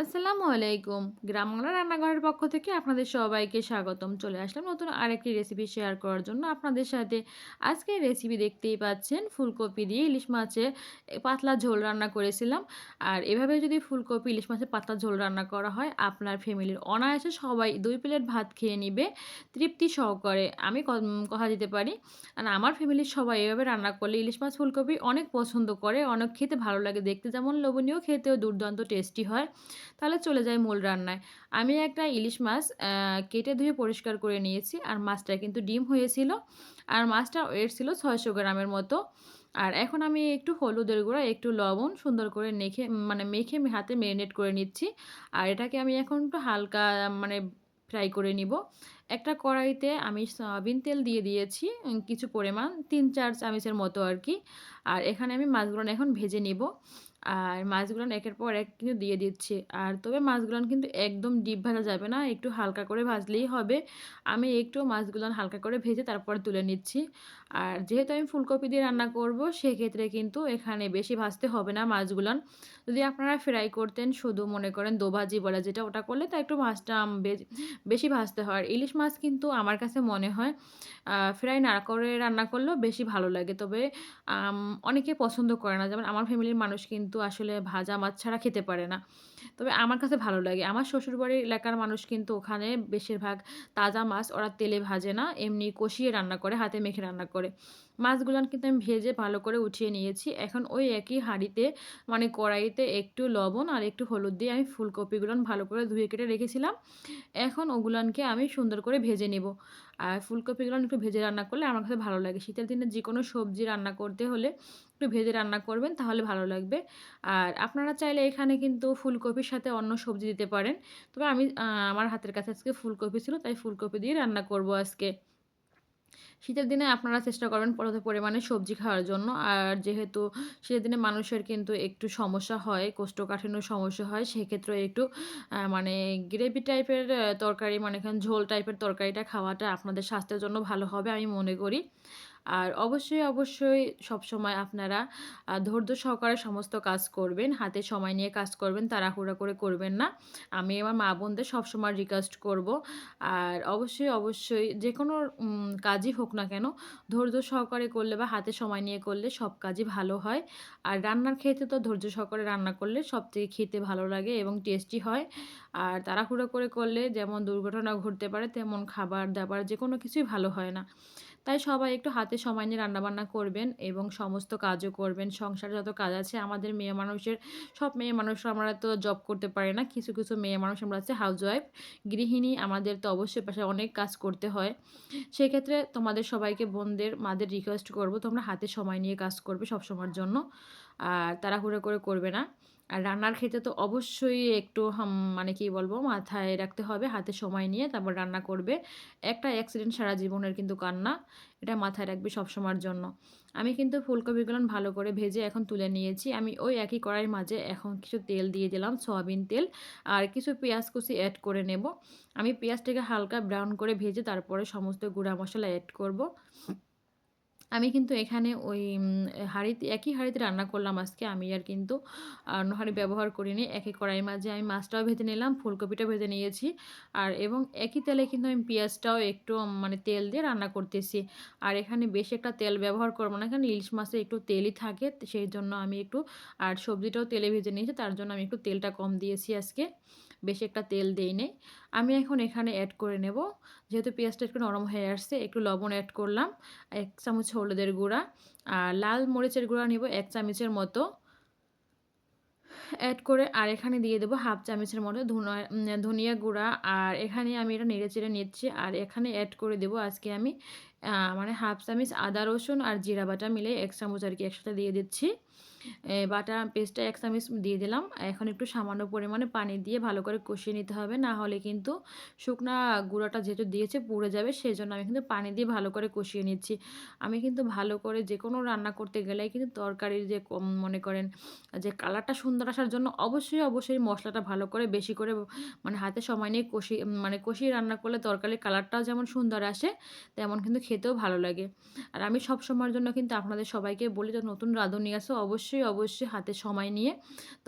আসসালামু আলাইকুম। গ্রাম বাংলা রান্নাঘরের পক্ষ থেকে আপনাদের সবাইকে স্বাগতম। চলে আসলাম নতুন আরেকটি রেসিপি শেয়ার করার জন্য। আপনাদের সাথে আজকে রেসিপি দেখতেই পাচ্ছেন, ফুলকপি দিয়ে ইলিশ মাছের পাতলা ঝোল রান্না করেছিলাম। আর এভাবে যদি ফুলকপি, ইলিশ মাছের পাতলা ঝোল রান্না করা হয়, আপনার ফ্যামিলির অনায়াসে সবাই দুই প্লেট ভাত খেয়ে নিবে, তৃপ্তি সহকারে। আমি কথা দিতে পারি। আর আমার ফ্যামিলির সবাই এভাবে রান্না করলে ইলিশ মাছ, ফুলকপি অনেক পছন্দ করে, অনেক খেতে ভালো লাগে। দেখতে যেমন লোভনীয়, খেতেও দুর্দান্ত টেস্টি হয়। তাহলে চলে যায় মূল রান্নায়। আমি একটা ইলিশ মাছ কেটে ধুয়ে পরিষ্কার করে নিয়েছি। আর মাছটা কিন্তু ডিম হয়েছিল। আর মাছটা ওয়েট ছিল ছয়শো গ্রামের মতো। আর এখন আমি একটু হলুদের গুঁড়া, একটু লবণ সুন্দর করে মেখে মানে মেখে হাতে ম্যারিনেট করে নিচ্ছি। আর এটাকে আমি এখন একটু হালকা মানে ফ্রাই করে নিব। একটা কড়াইতে আমি সয়াবিন তেল দিয়ে দিয়েছি কিছু পরিমাণ, তিন, চার চামচের মতো আর কি। আর এখানে আমি মাছগুলো এখন ভেজে নিব। আর মাছগুলো একের পর এক কিন্তু দিয়ে দিচ্ছি। আর তবে মাছগুলো কিন্তু একদম ডিপ ভাজা যাবে না, একটু হালকা করে ভাজলেই হবে। আমি একটু মাছগুলো হালকা করে ভেজে তারপর তুলে নিচ্ছি। আর যেহেতু আমি ফুলকপি দিয়ে রান্না করব, সেক্ষেত্রে কিন্তু এখানে বেশি ভাজতে হবে না মাছগুলো। যদি আপনারা ফ্রাই করতেন, শুধু মনে করেন দোভাজি বলা যেটা ওটা করলে তা একটু মাছটা বেশি ভাজতে হয়। ইলিশ মাছ কিন্তু আমার কাছে মনে হয় ফ্রাই না করে রান্না করলেও বেশি ভালো লাগে। তবে অনেকে পছন্দ করে না। যেমন আমার ফ্যামিলির মানুষ কিন্তু আসলে ভাজা মাছ ছাড়া খেতে পারে না। তবে আমার কাছে ভালো লাগে। আমার শ্বশুরবাড়ির এলাকার মানুষ কিন্তু ওখানে বেশিরভাগ তাজা মাছ ওরা তেলে ভাজে না, এমনি কষিয়ে রান্না করে, হাতে মেখে রান্না করে। মাছগুলান কিন্তু আমি ভেজে ভালো করে উঠিয়ে নিয়েছি। এখন ওই একই হাঁড়িতে মানে কড়াইতে একটু লবণ আর একটু হলুদ দিয়ে আমি ফুলকপিগুলান ভালো করে ধুয়ে কেটে রেখেছিলাম। এখন ওগুলানকে আমি সুন্দর করে ভেজে নেব। আর ফুলকপিগুলো একটু ভেজে রান্না করলে আমার কাছে ভালো লাগে। শীতের দিনে যে কোনো সবজি রান্না করতে হলে একটু ভেজে রান্না করবেন, তাহলে ভালো লাগবে। আর আপনারা চাইলে এখানে কিন্তু ফুলকপির সাথে অন্য সবজি দিতে পারেন। তবে আমি আমার হাতের কাছে আজকে ফুলকপি ছিল, তাই ফুলকপি দিয়ে রান্না করব আজকে। শীতের দিনে আপনারা চেষ্টা করবেন পর্যাপ্ত পরিমাণে সবজি খাওয়ার জন্য। আর যেহেতু শীতের দিনে মানুষের কিন্তু একটু সমস্যা হয় কোষ্ঠকাঠিন্য সমস্যা হয়, সেক্ষেত্রে একটু মানে গ্রেভি টাইপের তরকারি মানে এখানে ঝোল টাইপের তরকারিটা খাওয়াটা আপনাদের স্বাস্থ্যের জন্য ভালো হবে, আমি মনে করি। আর অবশ্যই অবশ্যই সবসময় আপনারা ধৈর্য সহকারে সমস্ত কাজ করবেন। হাতে সময় নিয়ে কাজ করবেন, তাড়াহুড়া করে করবেন না। আমি আমার মা বোনদের সবসময় রিকোয়েস্ট করব। আর অবশ্যই অবশ্যই যে কোনো কাজই হোক না কেন, ধৈর্য সহকারে করলে বা হাতে সময় নিয়ে করলে সব কাজই ভালো হয়। আর রান্নার ক্ষেত্রে তো ধৈর্য সহকারে রান্না করলে সব থেকে খেতে ভালো লাগে এবং টেস্টি হয়। আর তাড়াহুড়ো করে করলে যেমন দুর্ঘটনা ঘটতে পারে, তেমন খাবার দাবার যে কোনো কিছুই ভালো হয় না। তাই সবাই একটু হাতে সময় নিয়ে রান্নাবান্না করবেন এবং সমস্ত কাজও করবেন। সংসার যত কাজ আছে, আমাদের মেয়ে মানুষের, সব মেয়ে মানুষ আমরা তো জব করতে পারি না। কিছু কিছু মেয়ে মানুষ আমরা আছে হাউসওয়াইফ গৃহিণী, আমাদের তো অবশ্যই পাশে অনেক কাজ করতে হয়। সেক্ষেত্রে তোমাদের সবাইকে বোনদের, মাদের রিকোয়েস্ট করব, তোমরা হাতে সময় নিয়ে কাজ করবে সব সময়ের জন্য। আর তাড়াহুড়ো করে করবে না। আর রান্নার ক্ষেত্রে তো অবশ্যই একটু মানে কি বলব, মাথায় রাখতে হবে, হাতে সময় নিয়ে তারপর রান্না করবে। একটা অ্যাক্সিডেন্ট সারা জীবনের কিন্তু কান্না, এটা মাথায় রাখবে সবসময়ের জন্য। আমি কিন্তু ফুলকপিগুলো ভালো করে ভেজে এখন তুলে নিয়েছি। আমি ওই একই কড়াইয়ের মাঝে এখন কিছু তেল দিয়ে দিলাম, সয়াবিন তেল, আর কিছু পেঁয়াজ কুচি অ্যাড করে নেব। আমি পেঁয়াজটাকে হালকা ব্রাউন করে ভেজে তারপরে সমস্ত গুঁড়া মশলা অ্যাড করব। আমি কিন্তু এখানে ওই হাঁড়িতে, একই হাঁড়িতে রান্না করলাম আজকে আমি আর কিন্তু অন্য হাঁড়ি ব্যবহার করিনি। একই কড়াই মাঝে আমি মাছটাও ভেজে নিলাম ফুলকপিটা ভেজে নিয়েছি। আর, এবং একই তেলে কিন্তু আমি পেঁয়াজটাও একটু মানে তেল দিয়ে রান্না করতেছি। আর এখানে বেশি একটা তেল ব্যবহার করব না এখানে ইলিশ মাছে একটু তেলই থাকে, সেই জন্য আমি একটু, আর সবজিটাও তেলে ভেজে নিয়েছি, তার জন্য আমি একটু তেলটা কম দিয়েছি আজকে। বেশি একটা তেল দেই নেই আমি এখন এখানে অ্যাড করে নেব। যেহেতু পেঁয়াজটা একটু নরম হয়ে আসছে, একটু লবণ অ্যাড করলাম, এক চামচ হলুদের গুঁড়া, আর লাল মরিচের গুঁড়া নেব এক চামচের মতো। অ্যাড করে আর এখানে দিয়ে দেবো হাফ চামচের মতো ধনিয়া গুঁড়া, আর এখানে আমি এটা নেড়ে চেড়ে নিচ্ছি, আর এখানে অ্যাড করে দেবো আজকে আমি মানে হাফ চামচ আদা, রসুন আর জিরা বাটা মিলে এক চামচ আর কি একসাথে দিয়ে দিচ্ছি। বাটা পেস্টটা এক চামচ দিয়ে দিলাম। এখন একটু সামান্য পরিমাণে পানি দিয়ে ভালো করে কষিয়ে নিতে হবে। না হলে কিন্তু শুকনা গুঁড়াটা যেহেতু দিয়েছে পুড়ে যাবে সেই জন্য আমি কিন্তু পানি দিয়ে ভালো করে কষিয়ে নিচ্ছি। আমি কিন্তু ভালো করে যে কোনো রান্না করতে গেলে কিন্তু তরকারির যে মনে করেন যে কালারটা সুন্দর আসার জন্য অবশ্যই অবশ্যই মশলাটা ভালো করে বেশি করে মানে হাতে সময় নিয়ে কষি মানে কষিয়ে রান্না করলে তরকারির কালারটাও যেমন সুন্দর আসে, তেমন কিন্তু খেতেও ভালো লাগে আর আমি সব সময়ের জন্য কিন্তু আপনাদের সবাইকে বলি যে নতুন রাঁধুনি আসো অবশ্যই, অবশ্যই হাতে সময় নিয়ে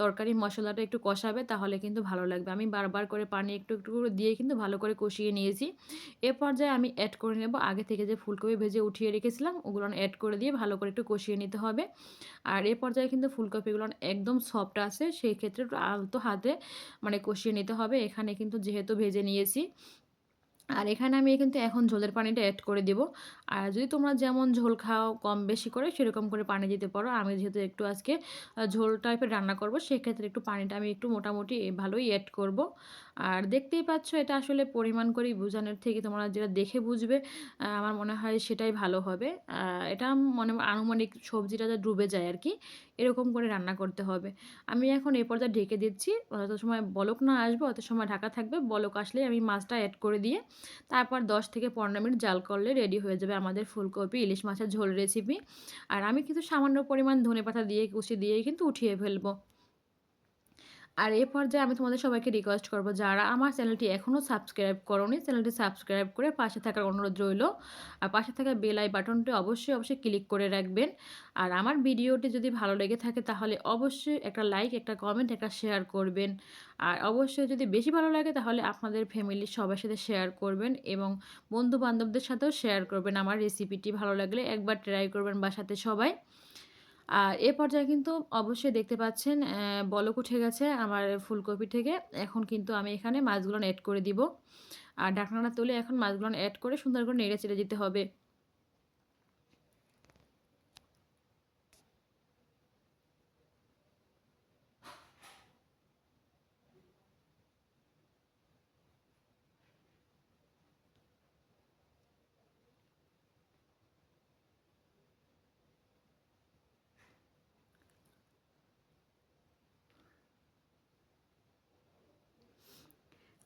তরকারি মশলাটা একটু কষাবে তাহলে কিন্তু ভালো লাগবে। আমি বারবার করে পানি একটু, একটু করে দিয়ে কিন্তু ভালো করে কষিয়ে নিয়েছি। এ পর্যায়ে আমি অ্যাড করে নেব আগে থেকে যে ফুলকপি ভেজে উঠিয়ে রেখেছিলাম ওগুলো অ্যাড করে দিয়ে ভালো করে একটু কষিয়ে নিতে হবে। আর এ পর্যায়ে কিন্তু ফুলকপিগুলো একদম সফট আছে সেই ক্ষেত্রে একটু আলতো হাতে মানে কষিয়ে নিতে হবে। এখানে কিন্তু যেহেতু ভেজে নিয়েছি আর এখানে আমি কিন্তু এখন ঝোলের পানিটা অ্যাড করে দিব। আর যদি তোমরা যেমন ঝোল খাও কম বেশি করে, সেরকম করে পানি দিতে পারো। আমি যেহেতু একটু আজকে ঝোল টাইপের রান্না করব, সেক্ষেত্রে একটু পানিটা আমি একটু মোটামুটি ভালোই অ্যাড করব। আর দেখতেই পাচ্ছ এটা আসলে পরিমাণ করেই বোঝানোর থেকে তোমরা যেটা দেখে বুঝবে আমার মনে হয় সেটাই ভালো হবে। এটা মনে আনুমানিক সবজিটা যা ডুবে যায় আর কি, এরকম করে রান্না করতে হবে। আমি এখন এ পর্যায়ে ঢেকে দিচ্ছি। অত সময় বলক না আসবে, অত সময় ঢাকা থাকবে। বলক আসলেই আমি মাছটা অ্যাড করে দিয়ে তারপর ১০ থেকে ১৫ মিনিট জাল করলে রেডি হয়ে যাবে আমাদের ফুলকপি, ইলিশ মাছের ঝোল রেসিপি। আর আমি কিন্তু সামান্য পরিমাণ ধনেপাতা দিয়ে, কুচি দিয়েই কিন্তু উঠিয়ে ফেলব। আর এ পর্যায়ে আমি তোমাদের সবাইকে রিকোয়েস্ট করব, যারা আমার চ্যানেলটি এখনও সাবস্ক্রাইব করোনি চ্যানেলটি সাবস্ক্রাইব করে পাশে থাকার অনুরোধ রইল। আর পাশে থাকা বেল আই বাটনটি অবশ্যই অবশ্যই ক্লিক করে রাখবেন। আর আমার ভিডিওটি যদি ভালো লেগে থাকে, তাহলে অবশ্যই একটা লাইক একটা কমেন্ট একটা শেয়ার করবেন। আর অবশ্যই যদি বেশি ভালো লাগে, তাহলে আপনাদের ফ্যামিলির সবার সাথে শেয়ার করবেন এবং বন্ধু বান্ধবদের সাথেও শেয়ার করবেন। আমার রেসিপিটি ভালো লাগলে একবার ট্রাই করবেন বাসাতে সবাই। আর এ পর্যায়ে কিন্তু অবশ্যই দেখতে পাচ্ছেন বলক উঠে গেছে আমার ফুলকপি থেকে। এখন কিন্তু আমি এখানে মাছগুলো অ্যাড করে দিব। আর ঢাকনাটা তুলে এখন মাছগুলো অ্যাড করে সুন্দর করে নেড়ে চেড়ে দিতে হবে।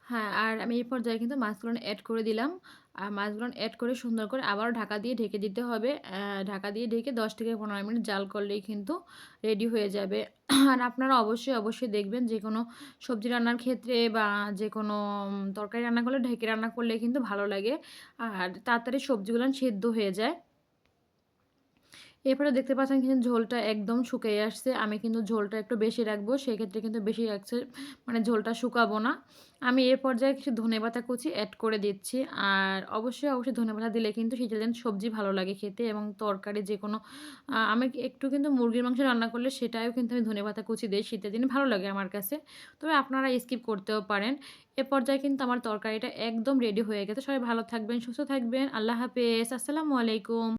হ্যাঁ, আর আমি এই পর্যায়ে কিন্তু মাছগুলো অ্যাড করে দিলাম। আর মাছগুলো অ্যাড করে সুন্দর করে আবারও ঢাকা দিয়ে ঢেকে দিতে হবে। ঢাকা দিয়ে ঢেকে ১০ থেকে ১৫ মিনিট জাল করলেই কিন্তু রেডি হয়ে যাবে। আর আপনারা অবশ্যই, অবশ্যই দেখবেন যে কোনো সবজি রান্নার ক্ষেত্রে বা যে কোনো তরকারি রান্না করলে ঢেকে রান্না করলে কিন্তু ভালো লাগে। আর তাড়াতাড়ি সবজিগুলো সেদ্ধ হয়ে যায়। এরপরে দেখতে পাচ্ছেন কিন্তু ঝোলটা একদম শুকিয়ে আসছে। আমি কিন্তু ঝোলটা একটু বেশি রাখব। সেক্ষেত্রে কিন্তু বেশি রাখছে মানে ঝোলটা শুকাবো না। আমি এর পর্যায়ে কিছু ধনেপাতা কুচি অ্যাড করে দিচ্ছি। আর অবশ্যই, অবশ্যই ধনেপাতা দিলে কিন্তু শীতের সবজি ভালো লাগে খেতে এবং তরকারি যে কোনো আমি একটু কিন্তু মুরগির মাংস রান্না করলে সেটাও কিন্তু আমি ধনেপাতা কুচি দিই শীতের দিনে ভালো লাগে আমার কাছে। তবে আপনারা স্কিপ করতেও পারেন। এ পর্যায়ে কিন্তু আমার তরকারিটা একদম রেডি হয়ে গেছে। সবাই ভালো থাকবেন, সুস্থ থাকবেন। আল্লাহ হাফেজ। আসসালামু আলাইকুম।